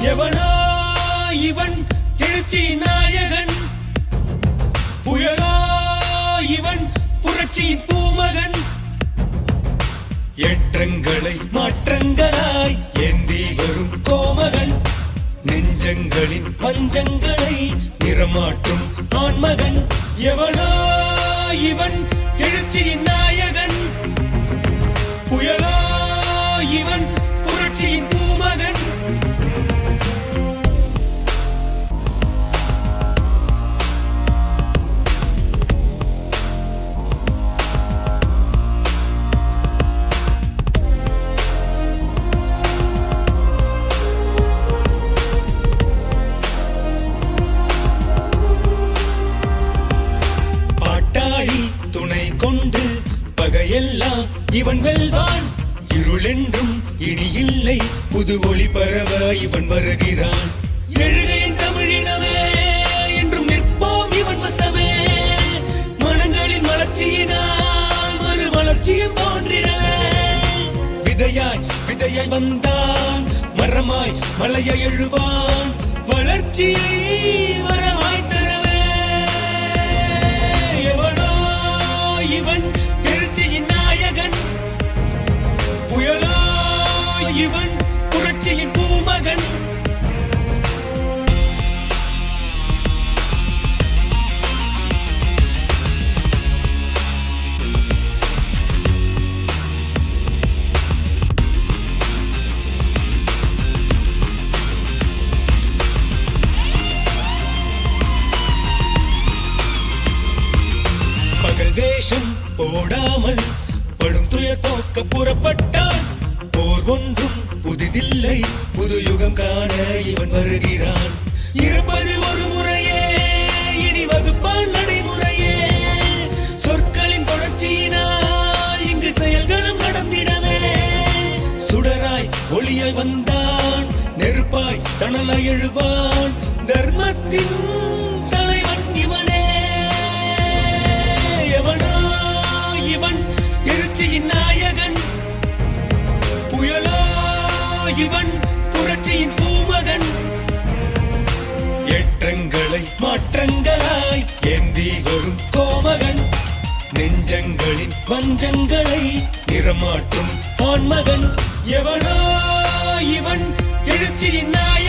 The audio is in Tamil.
எவனா இவன் எழுச்சி நாயகன்? புயலா இவன் புரட்சியின் பூமகன்? ஏற்றங்களை மாற்றங்களாய் ஏந்தி வரும் கோமகன். நெஞ்சங்களின் பஞ்சங்களை நிறமாற்றும் ஆண்மகன். எவனா இவன் எழுச்சியின் இவன் வெல்வான். இருளென்றும் இனி இல்லை புது ஒளி பரவ இவன் வருகிறான். எழுகையின் தமிழினமே என்றும் நிற்போம் இவன் வசமே. மனங்களின் வளர்ச்சியினால் மறு வளர்ச்சியும் தோன்றினவே விதையாய் விதையாய் வந்தான். மரமாய் மலையை எழுவான். வளர்ச்சியை இவன் புரட்சியின் பூமகன். வேஷம் போடாமல் படும் துயர் போக்க புறப்பட்டான் ஒன்றும் புதிதில்லை. புது யுகம் காண இவன் வருகிறான். இருப்பது ஒரு முறையே இனி வகுப்பான் நடைமுறையே. சொற்களின் தொடர்ச்சியினால் இங்கு செயல்களும் நடந்திடவே. சுடராய் ஒளியாய் வந்தான் நெருப்பாய் தணலாய் எழுவான். தர்மத்தின் தலைவன் இவனே. எவனோ இவன் எழுச்சியின் நாய் இவன் புரட்சியின் பூமகன். ஏற்றங்களை மாற்றங்களாய் ஏந்தி வரும் கோமகன். நெஞ்சங்களின் வஞ்சங்களை நிறமாற்றும் ஆண்மகன். எவனோ இவன் எழுச்சியின் நாயகன்.